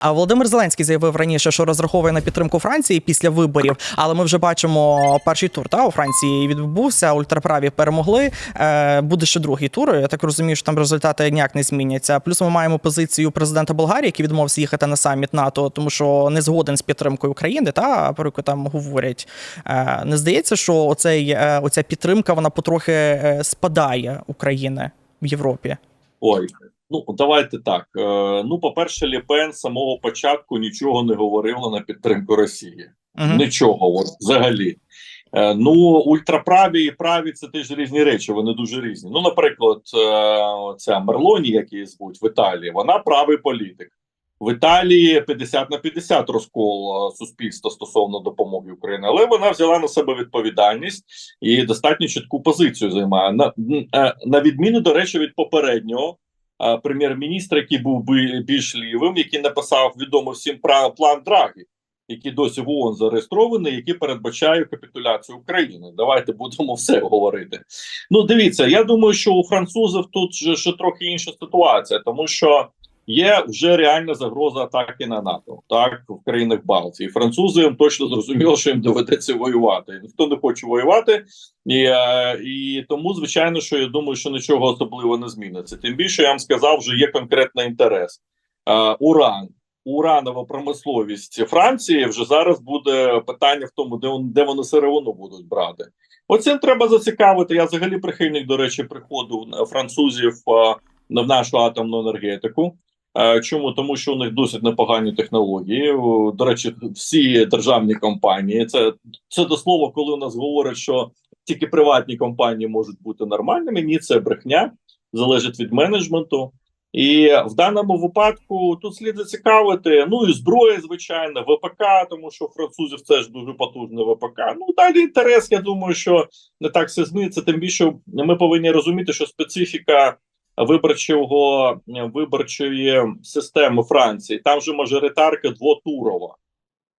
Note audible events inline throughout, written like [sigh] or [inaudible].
А Володимир Зеленський заявив раніше, що розраховує на підтримку Франції після виборів. Але ми вже бачимо перший тур. Та у Франції відбувся. Ультраправі перемогли. Е, буде ще другий тур. Я так розумію, що там результати ніяк не зміняться. Плюс ми маємо позицію президента Болгарії, який відмовився їхати на саміт НАТО, тому що не згоден з підтримкою України. Та про яку там говорять. Е, не здається, що оцей е, оця підтримка вона потрохи спадає України в Європі. Ой, ну давайте так. Е, ну, по-перше, Ліпен з самого початку нічого не говорила на підтримку Росії. Мгм. Нічого, от взагалі. Е, ну, ультраправі і праві це теж різні речі, вони дуже різні. Ну, наприклад, е, ця Мерлоні, як її звуть в Італії, вона правий політик. В Італії 50 на 50 розкол суспільства стосовно допомоги Україні, але вона взяла на себе відповідальність і достатньо чітку позицію займає. На, на відміну, до речі, від попереднього прем'єр-міністра, який був би більш лівим, який написав відомо всім пра- план Драгі, який досі в ООН зареєстрований, який передбачає капітуляцію України. Давайте будемо все говорити. Ну, дивіться, я думаю, що у французів тут ще трохи інша ситуація, тому що. Є вже реальна загроза атаки на НАТО, так в країнах Балтії. Французи точно зрозуміло, що їм доведеться воювати. Ніхто не хоче воювати, і, е, і тому, звичайно, що я думаю, що нічого особливо не зміниться. Тим більше я вам сказав, вже є конкретний інтерес. Е, Уран, уранова промисловість Франції вже зараз буде питання в тому, де вон- де вони сировину будуть брати. Оцим треба зацікавити. Я взагалі прихильник, до речі, приходу французів е, в нашу атомну енергетику. Е, Чому тому, що у них досить непогані технології? До речі, всі державні компанії. Це це до слова, коли у нас говорять, що тільки приватні компанії можуть бути нормальними. Ні, це брехня, залежить від менеджменту. І в даному випадку тут слід зацікавити. Ну і зброя, звичайно, ВПК, тому що французів це ж дуже потужне ВПК. Ну далі інтерес. Я думаю, що не так все зміниться. Тим більше ми повинні розуміти, що специфіка виборчого виборчої системи Франції там же мажоритарка двотурова.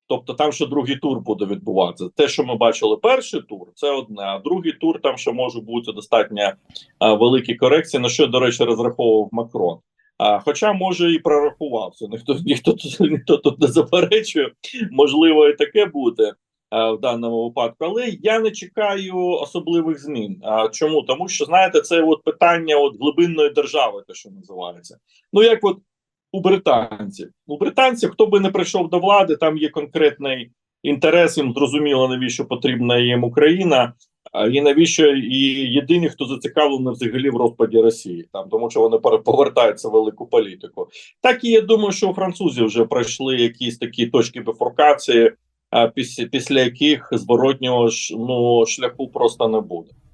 Тобто там ще другий тур буде відбуватися. Те, що ми бачили, перший тур, це одне, а другий тур там ще може бути достатньо а, великі корекції, на що, до речі, розраховував Макрон. А, хоча, може, і прорахувався. Ніхто ніхто [laughs] ніхто тут не заперечує, можливо, і таке буде в даному випадку. Але я не чекаю особливих змін. А чому? Тому що знаєте, це от питання от глибинної держави, те, що називається. Ну як от у британців. У британців, хто би не прийшов до влади, там є конкретний інтерес. Їм зрозуміло, навіщо потрібна їм Україна, і навіщо і єдині, хто зацікавлений взагалі в розпаді Росії, там тому що вони повертаються в велику політику. Так і я думаю, що у французів вже пройшли якісь такі точки бифуркації, після, після яких зворотнього ну шляху просто не буде.